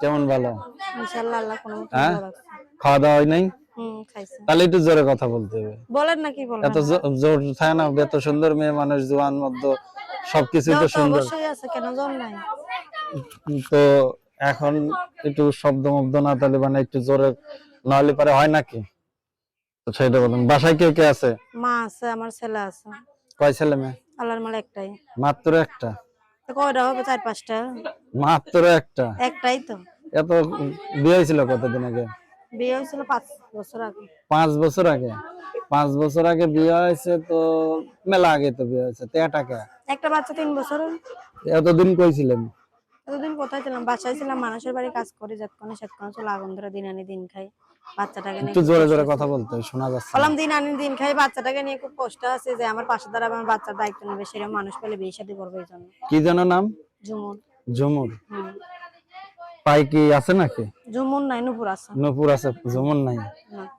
কেমন ভালো? ইনশাআল্লাহ আল্লাহ কোনো হ্যাঁ? খাওয়া দাওয়া হয় নাই? তাহলে একটু জোরে কথা বলতে হবে। বলেন না কি বলবেন এত জোর থাকে না এত সুন্দর মেয়ে মানুষ জোয়ান মধ্য সবকিছু তো সুন্দর। অবশ্যই আছে কেন জ্বর নাই? তো এখন একটু শব্দ মব্দ না তাহলে মানে একটু জোরে নাহলে পারে হয় নাকি? তো সেটা বলুন। বাসায় কে কে আছে? মা আছে আমার ছেলে আছে। কয় ছেলে মেয়ে? আল্লাহর মাল একটাই। মাত্র একটা? কয়টা হবে? চার পাঁচটা? মাত্র একটা। একটাই তো। এত বিয়ে হয়েছিল কতদিন আগে? বিয়ে হয়েছিল পাঁচ বছর আগে। পাঁচ বছর আগে? পাঁচ বছর আগে বিয়ে হয়েছে তো মেলা আগে তো বিয়ে হয়েছে। তে টাকা একটা বাচ্চা তিন বছর এতদিন কইছিলেন? এতদিন কোথায় ছিলাম? বাসায় ছিলাম মানুষের বাড়ি কাজ করে যতক্ষণে সেতক্ষণে চলে আগুন ধরে দিন আনি দিন খাই। বাচ্চাটাকে নিয়ে একটু জোরে জোরে কথা বলতে শোনা যাচ্ছে। বললাম দিন আনি দিন খাই বাচ্চাটাকে নিয়ে খুব কষ্ট আছে যে আমার পাশে দাঁড়াবে আমার বাচ্চার দায়িত্ব নেবে সেরকম মানুষ পেলে বিয়ে শাদী করবে এই জন্য। কি যেন নাম? ঝুমুর। ঝুমুর। হুম পাই কি আছে নাকি? ঝুমুর নাই নুপুর আছে। নূপুর আছে ঝুমুর নাই?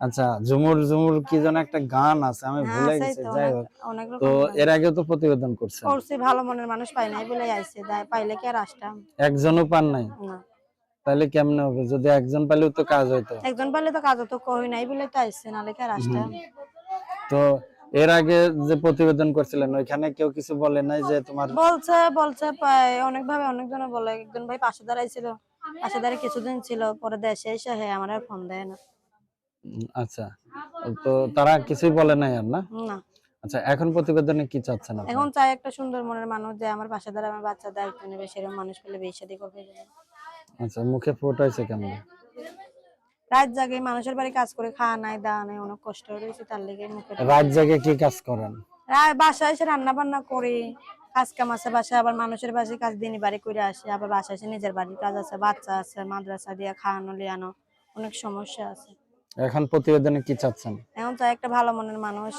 আচ্ছা ঝুমুর ঝুমুর কি যেন একটা গান আছে আমি হ্যাঁ, ভুলে গেছি যাই হোক। তো এর আগেও তো প্রতিবেদন করছি। ভালো মনের মানুষ পাই নাই বলে আইছে দায়- পাইলে কি আর আসতাম? একজনও পান নাই? না। তাহলে কেমনে হবে? যদি একজন পাইলেও তো কাজ হইতো। একজন পাইলে তো কাজ তো কই নাই বলে তো আইছে নালে কি আর আসতাম? তো এর আগে যে প্রতিবেদন করছিলেন ওইখানে কেউ কিছু বলে নাই যে তোমার বলছে বলছে পাই অনেক ভাবে অনেকজনে বলে একজন ভাই পাশে দাঁড়াইছিল। পাশে কিছুদিন ছিল পরে দেশে এসে হ্যাঁ আমার আর ফোন দেয় না। আচ্ছা। তো তারা কিছুই বলে নাই আর না? না। আচ্ছা এখন প্রতিবেদনে কি চাচ্ছেন আপনি? এখন চাই একটা সুন্দর মনের মানুষ যে আমার পাশে আমার বাচ্চা দায়িত্ব নেবে সেরকম মানুষ পেলে বিয়ে শাদী করবে। আচ্ছা মুখে ফোটাইছে কেমন রাত জাগে মানুষের বাড়ি কাজ করে খাওয়া নাই দাওয়া নাই অনেক কষ্ট রয়েছে তার লেগে মুখে রাত জাগে কি কাজ করেন? বাসায় এসে রান্না বান্না করি। কাজ কাম আছে বাসায় আবার মানুষের বাসে কাজ দিনই বাড়ি করে আসে আবার বাসায় এসে নিজের বাড়ির কাজ আছে বাচ্চা আছে মাদ্রাসা দিয়ে খাওয়ানো লিয়ানো অনেক সমস্যা আছে। এখন প্রতিবেদনে কি চাচ্ছেন? এখন তো একটা ভালো মনের মানুষ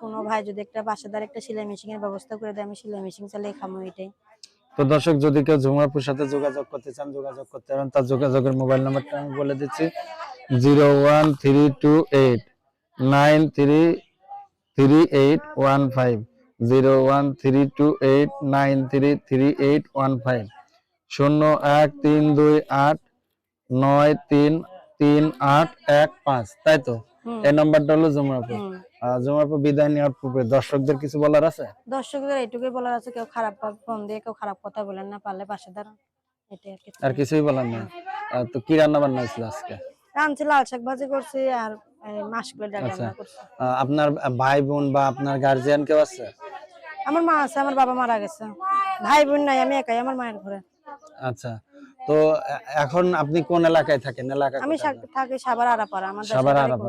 কোনো ভাই যদি একটা বাসায় দ্বারা একটা সেলাই মেশিন এর ব্যবস্থা করে দেয় আমি সেলাই মেশিন চালিয়ে খামো এটাই। তো দর্শক যদি কেউ ঝুমরাপুর সাথে যোগাযোগ করতে চান যোগাযোগ করতে পারেন তার যোগাযোগের মোবাইল নাম্বারটা আমি বলে দিচ্ছি zero one three two eight nine three three eight one five zero one three two eight nine three three eight one five শূন্য এক তিন দুই আট নয় তিন তিন আট এক পাঁচ তাই তো? এই নাম্বারটা হলো জুমরাপুর জুমরাপুর বিদায় নেওয়ার পূর্বে দর্শকদের কিছু বলার আছে? দর্শকদের এইটুকুই বলার আছে কেউ খারাপ ফোন দিয়ে কেউ খারাপ কথা বলেন না পারলে পাশে দাঁড়ান আর। কিছুই বলার নেই। তো কি রান্না বান্না হয়েছিল আজকে? রাঁধছি লাল শাক ভাজি করছি আর মাসকুলের ডাল আচ্ছা। রান্না করছি। আপনার ভাই বোন বা আপনার গার্জিয়ান কেউ আছে? আমার মা আছে আমার বাবা মারা গেছে। ভাই বোন নাই আমি একাই আমার মায়ের ঘরে। আচ্ছা তো এখন আপনি কোন এলাকায় থাকেন? এলাকা আমি থাকি সাবার আরাপাড়া আমার সাভার আরাফা